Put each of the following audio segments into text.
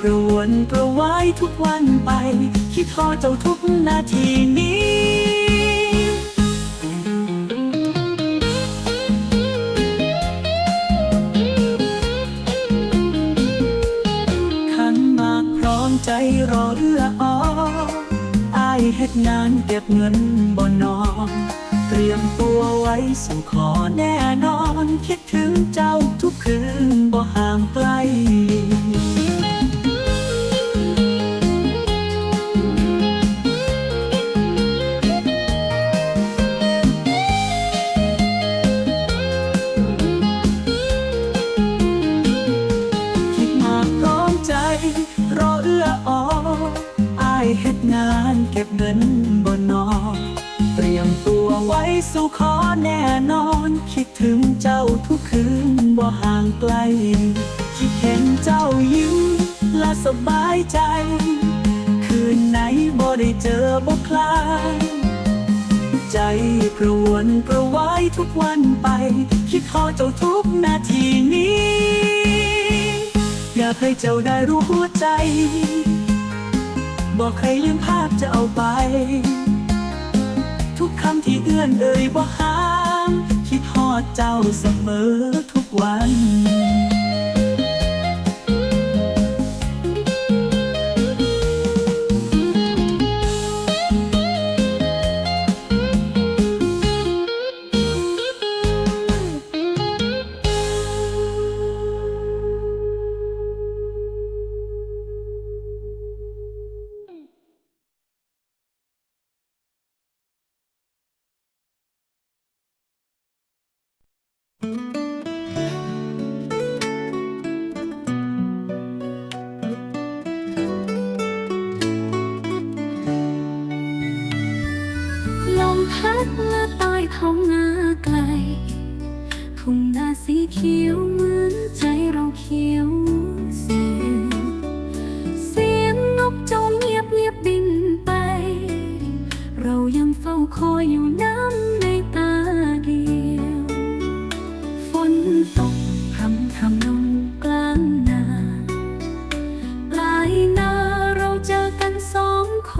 กระวนกระวายทุกวันไป คิดทอเจ้าทุกนาทีนี้ขันหมากพร้อมใจรอเรืออออายเฮ็ดงานเก็บเงินบ่นอน เตรียมตัวไว้สู่ขอแน่นอน คิดถึงเจ้าทุกคืนบ่ห่างไกล งินบนนอนเตรียมตัวไว้สู่ขอแน่นอน คิดถึงเจ้าทุกคืนบ่ห่างไกล คิดเห็นเจ้ายิ้มและสบายใจ คืนไหนบ่ได้เจอบ่คลายใจกระวนกระวายทุกวันไป คิดขอเจ้าทุกนาทีนี้ อยากให้เจ้าได้รู้หัวใจ บอกใครลืมภาพจะเอาไป ทุกคำที่เอื้อนเอ่ยบ่ห้าม คิดฮอดเจ้าเสมอทุกวัน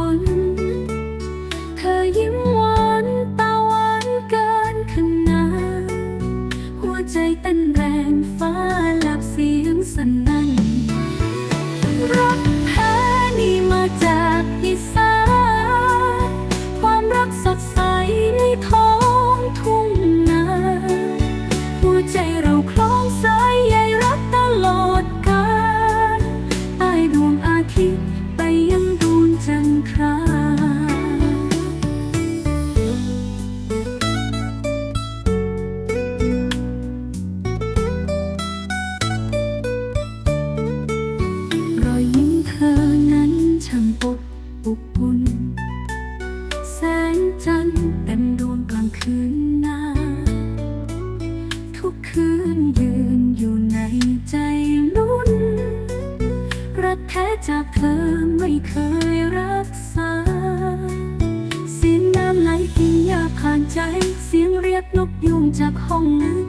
อ คืนนาทุกคืนยืนอยู่ในใจลุ้น รักแท้จากเธอไม่เคยรักษา เสียงน้ำไหลกินยาผ่านใจ เสียงเรียกนกยุงจากห้องนั้น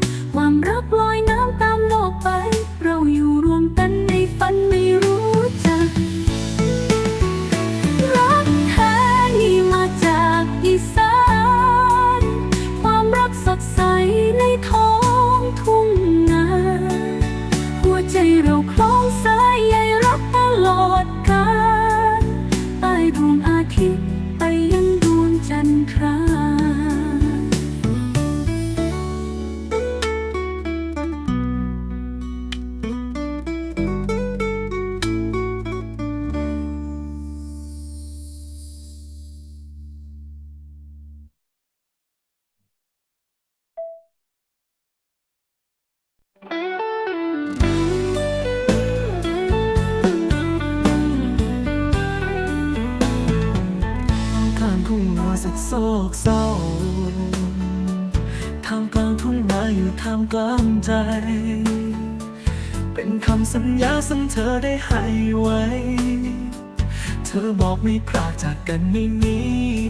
ไม่พลาดจากกันไม่หนี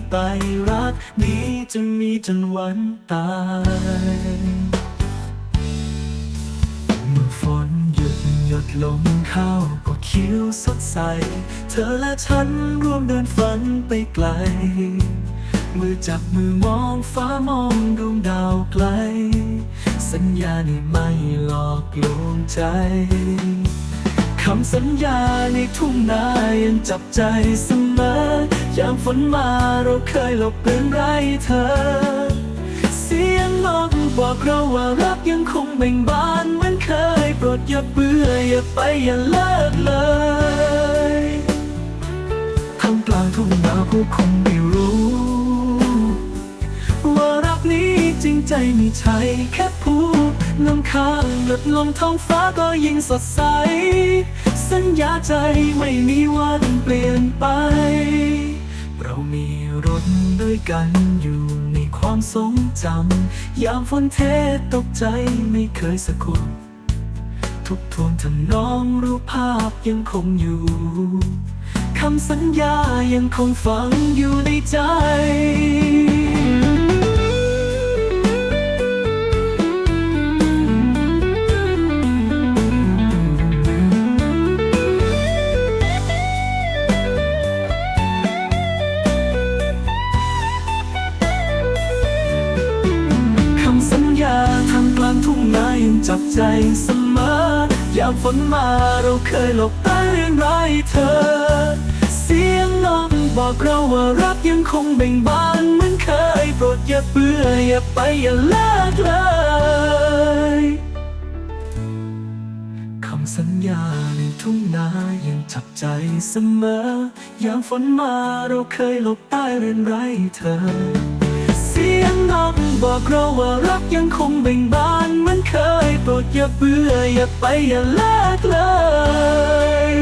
ไปรักนี้จะมีจนวันตายเมื่อฝนหยุดหยดลงเข้าก็คิ้วสดใส เธอและฉันร่วมเดินฝันไปไกล มือจับมือมองฟ้ามองดวงดาวไกล สัญญานี้ไม่หลอกลวงใจ คำสัญญาในทุ่งนายังจับใจเสมอยามฝนมาเราเคยหลบเลือนไรเธอ เสียงลมบอกเราว่ารักยังคงเบ่งบานเหมือนเคยโปรดอย่าเบื่ออย่าไปอย่าเลิกเลยทำกลางทุ่งนาผู้คงไม่รู้ ว่ารักนี้จริงใจไม่ใช่แค่พูด น้ำค้างหยดลงท้องฟ้าก็ยิ่งสดใส สัญญาใจไม่มีวันเปลี่ยนไป เรามีรถด้วยกันอยู่ในความทรงจำยามฝนเทตกใจไม่เคยสะกดทุกทวนทำนองรูปภาพยังคงอยู่คำสัญญายังคงฝังอยู่ในใจ นายังจับใจเสมอยามฝนมาเราเคยหลบใต้เรื่องไรเธอ เสียงลมบอกเราว่ารักยังคงเบ่งบานเหมือนเคยโปรดอย่าเบื่ออย่าไปอย่าเลิกเลยคำสัญญาในทุ่งนายังจับใจเสมอยามฝนมาเราเคยหลบใต้เรือนไรเธอ สียงนกบอกเราว่ารักยังคงเบ่งบานเหมือนเคยโปรดอย่าเบื่ออย่าไปอย่าเลิกเลย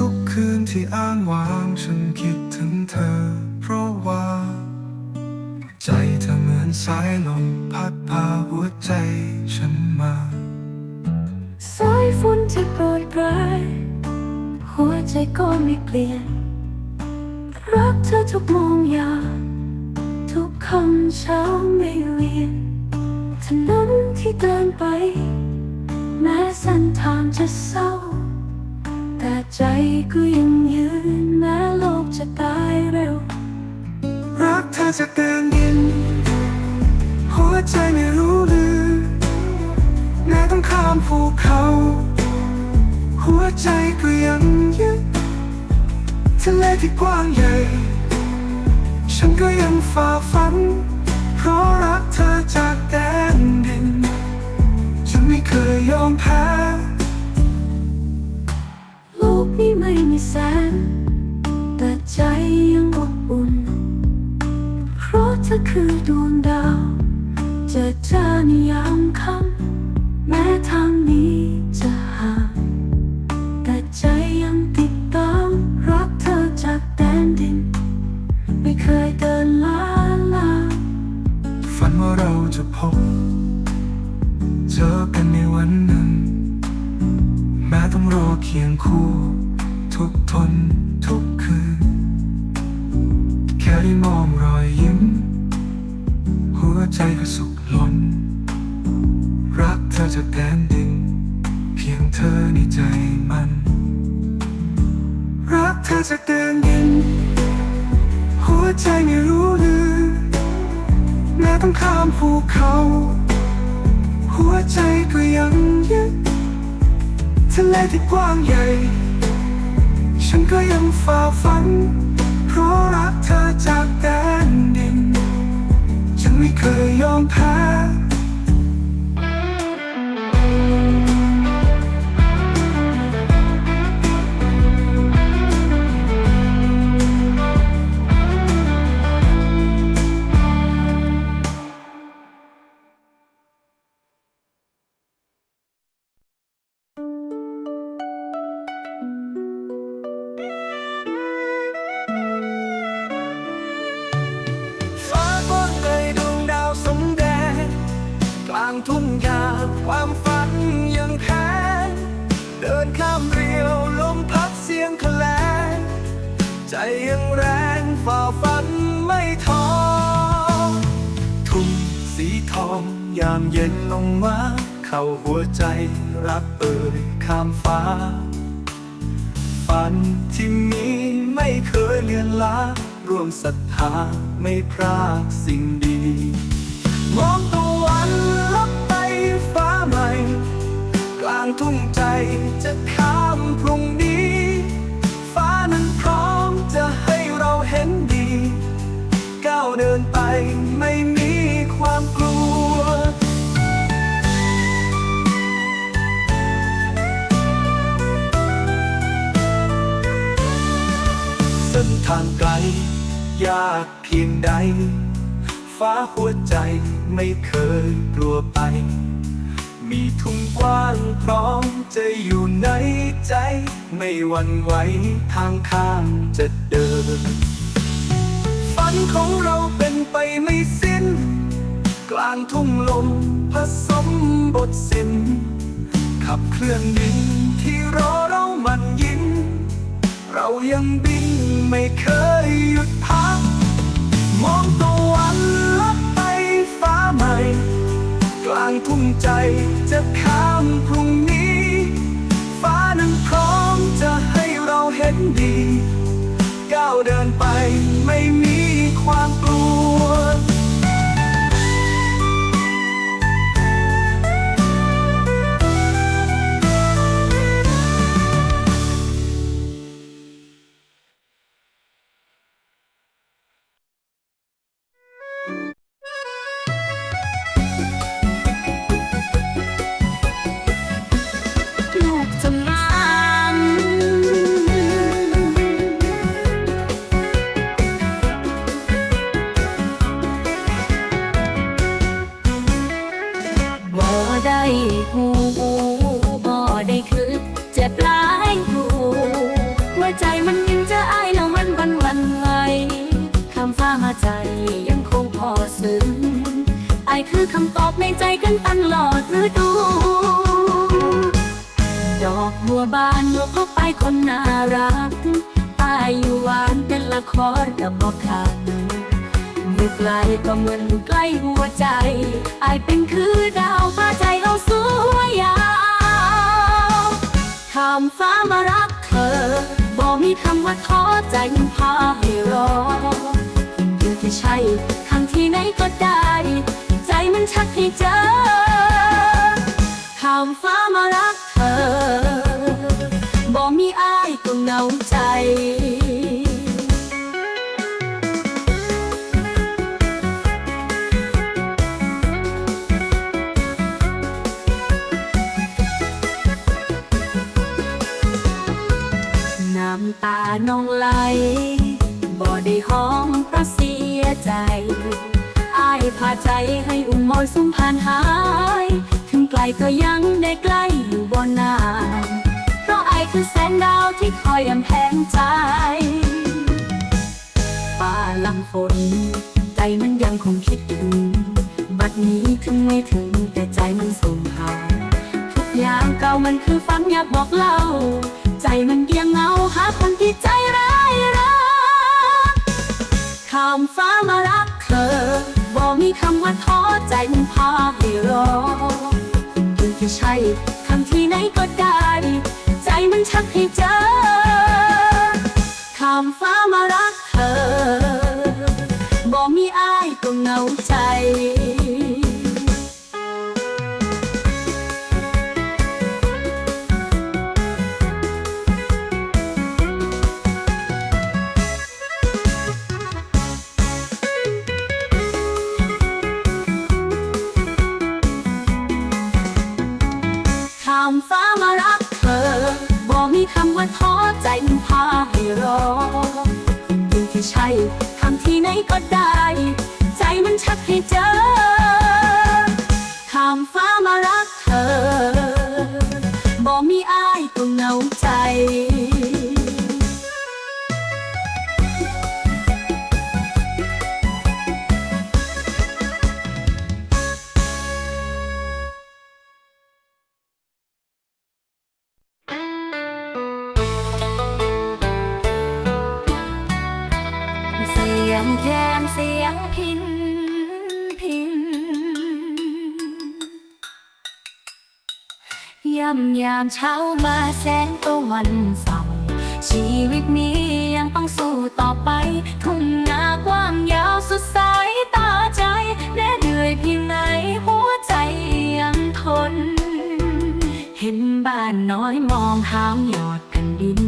ทุกคืนที่อ้างว้างฉันคิดถึงเธอ เพราะว่า ใจเธอเหมือนสายลมพัดพาหัวใจฉันมา สายฝนที่โปรยปลายหัวใจก็ไม่เปลี่ยน รักเธอทุกโมงยา ทุกคำเช้าไม่เวียนถนนที่เดินไป แม้เส้นทางจะเศร้า แต่ใจก็ยังยืนแม้โลกจะตายเร็ว รักเธอจากแดนดิน หัวใจไม่รู้ลือแม้ต้องข้ามภูเขา หัวใจก็ยังยึดทะเลที่กว้างใหญ่ ฉันก็ยังฝ่าฟัน เพราะรักเธอจากแดนดิน ฉันไม่เคยยอมแพ้ ใจยังอบอุ่น เพราะเธอคือดวง ใจก็สุขล้น รักเธอจากแดนดิน เพียงเธอในใจมัน รักเธอจากแดนดิน หัวใจไม่รู้ลือแม้ต้องข้ามภูเขา หัวใจก็ยังยึดทะเลที่กว้างใหญ่ ฉันก็ยังฝ่าฝัน เพราะรักเธอจากแดนดิน ไม่เคยยอมแพ้ เย็นลงมาเข้าหัวใจรักเอ่ยข้ามฟ้า ฝันที่มีไม่เคยเลือนลาร่วมศรัทธาไม่พรากสิ่งดี มองตะวันลับไปฟ้าใหม่ กลางทุ่งใจจะข้ามพรุ่งนี้ ฟ้านั้นพร้อมจะให้เราเห็นดี ก้าวเดินไปไม่ ยากเพียงใด ฟ้าหัวใจไม่เคยกลัวไป มีทุ่งกว้างพร้อมจะอยู่ในใจ ไม่หวั่นไหวทางข้างจะเดิน ฝันของเราเป็นไปไม่สิ้น กลางทุ่งลมผสมบทสินขับเคลื่อนดินที่รอเรามันยิ้มเรายังบิน ไม่เคยหยุดพัก มองตะวันลับไปฟ้าใหม่ กลางทุ่งใจจะข้ามพรุ่งนี้ ใจยังคงพอซึ้งไอคือคำตอบในใจกันตลอดฤดูดอกบัวบานนกเข้าไปคนน่ารักอายอยู่หวานเป็นละครกับบอกขาดอยู่ไกลก็เหมือนอยู่ใกล้หัวใจไอเป็นคือดาวพาใจเอาสวยยาวข้ามฟ้ามารักเธอบอกมีคำว่าท้อใจพาให้รอ ที่ใช่ทางที่ไหนก็ได้ ใจมันชักให้เจอข้ามฟ้ามารักเธอ บอกมีอายก็เหงาใจน้ำตาน้องไหล พาใจให้อุ่มมอยสุ่มผ่านหาย ถึงไกลก็ยังได้ใกล้อยู่บนน้ำเพราะไอคือแสงดาวที่คอยอำแพงใจฟ้าลังฝนใจมันยังคงคิดถึงบัดนี้ถึงไม่ถึงแต่ใจมันสูญหาทุกอย่างเก่ามันคือฝันอยากบอกเล่า ใจมันเกียงเหงาหาคนที่ใจร้ายรักข้ามฟ้ามารักเธอ บอกมีคำว่าท้อใจมันพาให้รอถึงจะใช่คำที่ไหนก็ได้ ใจมันชักให้เจอ ยามเช้ามาแสงตะวันส่องชีวิตนี้ยังต้องสู้ต่อไป ทุ่งนากว้างยาวสุดสายตาใจแม้เหนื่อยเพียงไหนหัวใจยังทน เห็นบ้านน้อยมองหามหยอดแผ่นดิน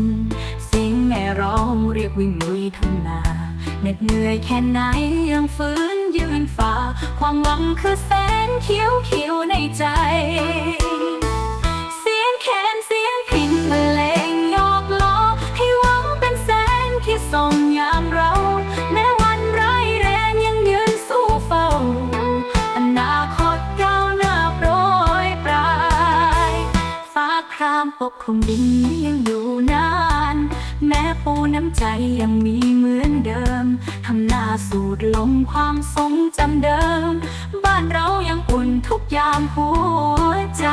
เสียงแม่ร้องเรียกวิ่งลุยทุ่งนาเหน็ดเหนื่อยแค่ไหนยังฝืนยืนฝ่า ความหวังคือแสนเขียวเขียวในใจ ดินยังอยู่นาน แม้ปูน้ำใจยังมีเหมือนเดิม ทำหน้าสูดลมความทรงจำเดิม บ้านเรายังอุ่นทุกยามหัวใจ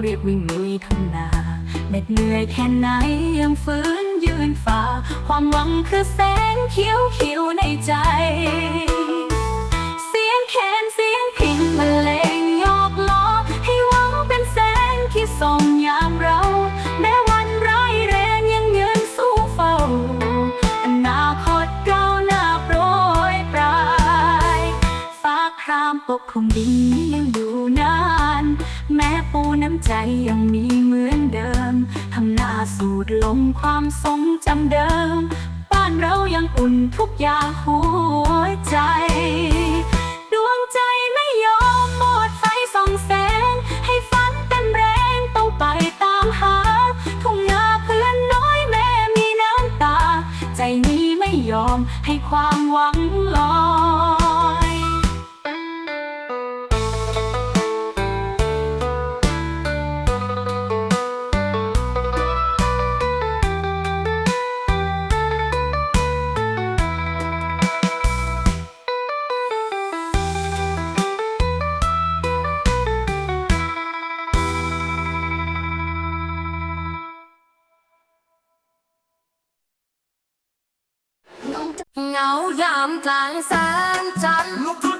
เรียกวิ่งลุยทุ่งนาเหน็ดเหนื่อยแค่ไหนยังฝืนยืนฝ่า ความหวังคือแสงเขียวเขียวๆในใจ เสียงแคนเสียงพินบรรเลงยอกล้อ ให้หวังเป็นแสงที่ส่องยามเรา แม้วันร้ายแรงยังยืนสู้เฝ้าอนาคตก้าวหน้าโปรยปลายฟ้าครามปกคลุมดินยังอยู่นาน แม้ปูน้ำใจยังมีเหมือนเดิม ทำหน้าสูดลมความทรงจำเดิม บ้านเรายังอุ่นทุกอย่างหัวใจ ดวงใจไม่ยอมหมดไฟส่องแสง ให้ฝันเต็มแรงต้องไปตามหา ทุ่งนาเพื่อนน้อยแม่มีน้ำตา ใจนี้ไม่ยอมให้ความหวังลอยายามกลางแสงจันทร์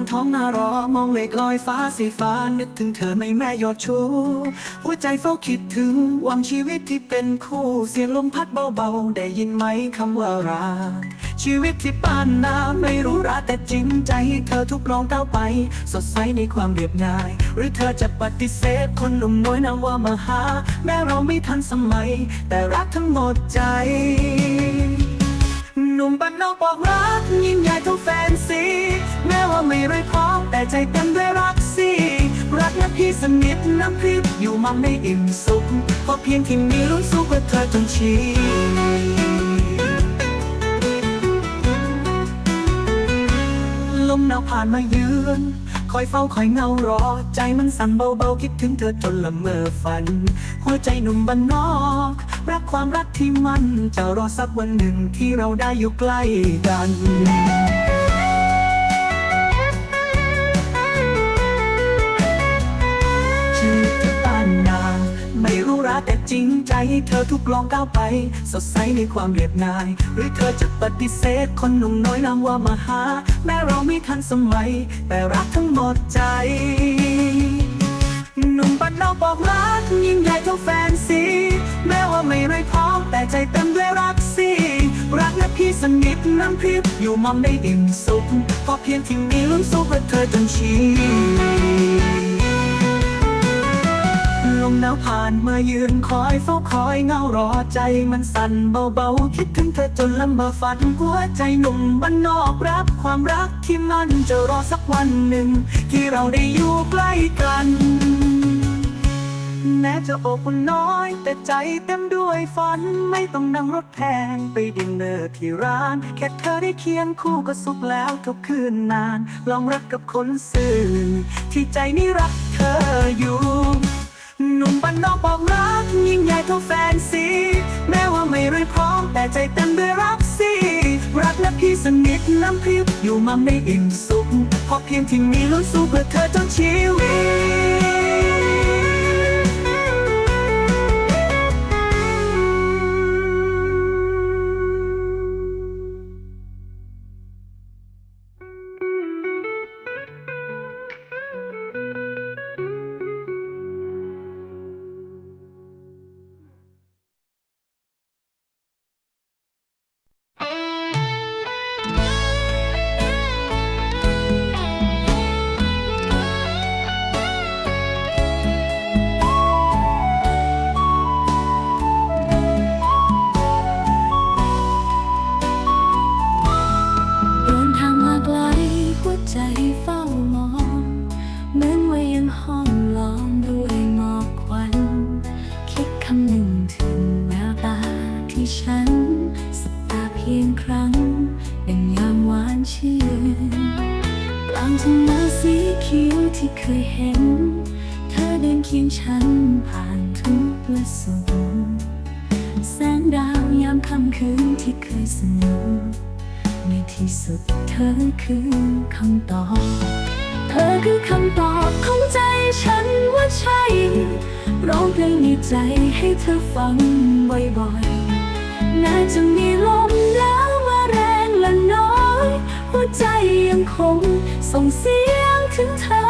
นท้องนารอมองเลขลอยฟ้าสีฟ้านึกถึงเธอไม่แม่ยอดชู หัวใจเฝ้าคิดถึงหวังชีวิตที่เป็นคู่เสียงลมพัดเบาๆ ได้ยินไหมคำว่ารักชีวิตที่ปานนาไม่รู้ราแต่จริงใจให้เธอทุกลองก้าวไป สดใสในความเรียบง่าย หรือเธอจะปฏิเสธคนหนุ่มน้อยนามว่ามาหา แม้เราไม่ทันสมัย แต่รักทั้งหมดใจ หนุ่มบ้านนอกบอกรักยิ่งใหญ่เท่าแฟนซี แม้ว่าไม่ได้พร้อมแต่ใจเต็มด้วยรักสิรักนะพี่สนิทน้ำพริบอยู่มั่งไม่อิ่มสุขเพราะเพียงที่มีรู้สุขกับเธอจนชีลมหนาวผ่านมาเยือนคอยเฝ้าคอยเงารอ ใจมันสั่นเบาๆคิดถึงเธอจนละเมอฝัน หัวใจหนุ่มบ้านนอก รักความรักที่มันจะรอสักวันหนึ่งที่เราได้อยู่ใกล้กันชีวิตที่บ้านนาไม่รู้รักแต่จริงใจให้เธอทุกลองก้าวไป สดใสในความเรียบง่าย หรือเธอจะปฏิเสธคนหนุ่มน้อยนามว่ามาหา แม้เราไม่ทันสมัย แต่รักทั้งหมดใจหนุ่มบ้านนอกบอกรักยิ่งใหญ่เท่าแฟนซี แม้ว่าไม่ได้พร้อมแต่ใจเต็มด้วยรักสิ รักนะพี่สนิทน้ำพริบอยู่มองได้อิ่มสุขพราะเพียงที่มีลุ้นสู้เพื่อเธอจนชีลมหนาวผ่านมายืนคอยเฝ้าคอยเงารอใจมันสั่นเบาๆ คิดถึงเธอจนลำบากฝันหัวใจหนุ่มบ้านนอกรับความรักที่มันจะรอสักวันหนึ่ง ที่เราได้อยู่ใกล้กัน แม้จะอบอุ่นน้อย แต่ใจเต็มด้วยฝัน ไม่ต้องนั่งรถแพงไปดินเนอร์ที่ร้าน แค่เธอได้เคียงคู่ก็สุขแล้วทุกคืนนาน ลองรักกับคนซื่อที่ใจนี้รักเธออยู่ หนุ่มบ้านนอกบอกรัก ยิ่งใหญ่เท่าแฟนซีแม้ว่าไม่ได้พร้อมแต่ใจเต็มด้วยรักสิรักและพี่สนิทน้ำพริบอยู่มั่งได้อิ่มสุขเพราะเพียงที่มีลุ้นสู้เพื่อเธอจนชีวิต ที่เคยเห็น เธอเดินเคียงฉันผ่านทุกประสบแสงดาวยามค่ำคืนที่เคยสนุกในที่สุดเธอคือคำตอบ เธอคือคำตอบของใจฉันว่าใช่ ร้องเพลงในใจให้เธอฟังบ่อยๆ น่าจะมีลมแล้วมาแรงและน้อย หัวใจยังคงส่งเสียงถึงเธอ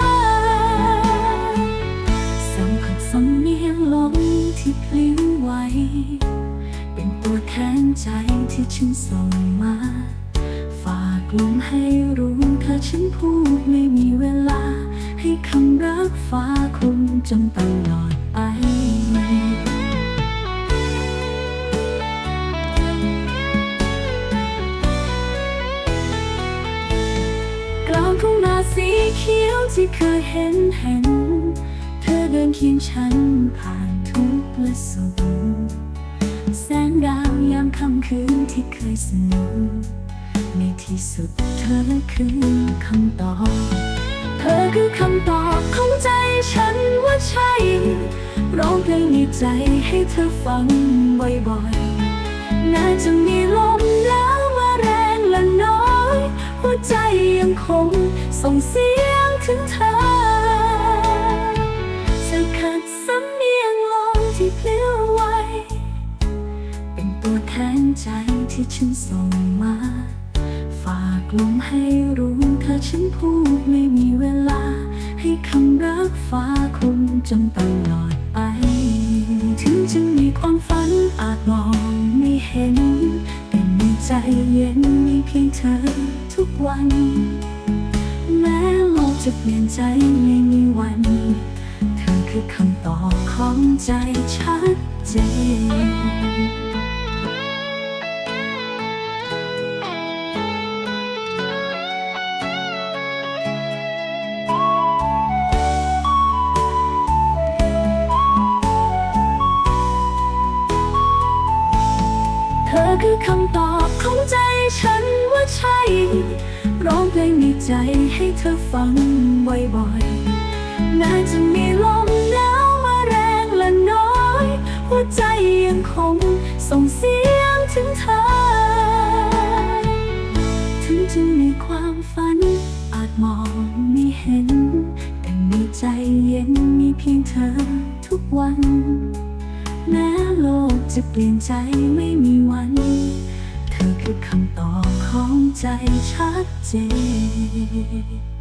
ใจที่ฉันส่งมา ฝากลมให้รู้ถ้าฉันพูดไม่มีเวลา ให้คำรักฟ้าคุมจนตลอดไปกลางทุ่งนาสีเขียวที่เคยเห็นเห็น เธอเดินเคียงฉันผ่านทุกประสบ ค่ำคืนที่เคยสนุกในที่สุดเธอคือคำตอบ เธอคือคำตอบของใจฉันว่าใช่ ร้องเพลงในใจให้เธอฟังบ่อยๆ น่าจะมีลมแล้วมาแรงและน้อย หัวใจยังคงส่งเสียงถึงเธอ ที่ฉันส่งมา ฝากลงให้รู้ถ้าฉันพูดไม่มีเวลา ให้คำรักฟ้าคลุมจนตลอดไป ถึงจะมีความฝันอาจมองไม่เห็น แต่ในใจเย็นมีเพียงเธอทุกวัน แม้โลกจะเปลี่ยนใจไม่มีวัน เธอคือคำตอบของใจชัดเจน คือคำตอบของใจฉันว่าใช่ ร้องเพลงในใจให้เธอฟังบ่อยๆแม้จะมีลมหนาวมาแรงและน้อย หัวใจยังคงส่งเสียงถึงเธอ ถึงจะมีความฝัน อาจมองไม่เห็น แต่มีใจเย็นมีเพียงเธอทุกวัน จะเปลี่ยนใจไม่มีวัน เธอคือคำตอบของใจชัดเจน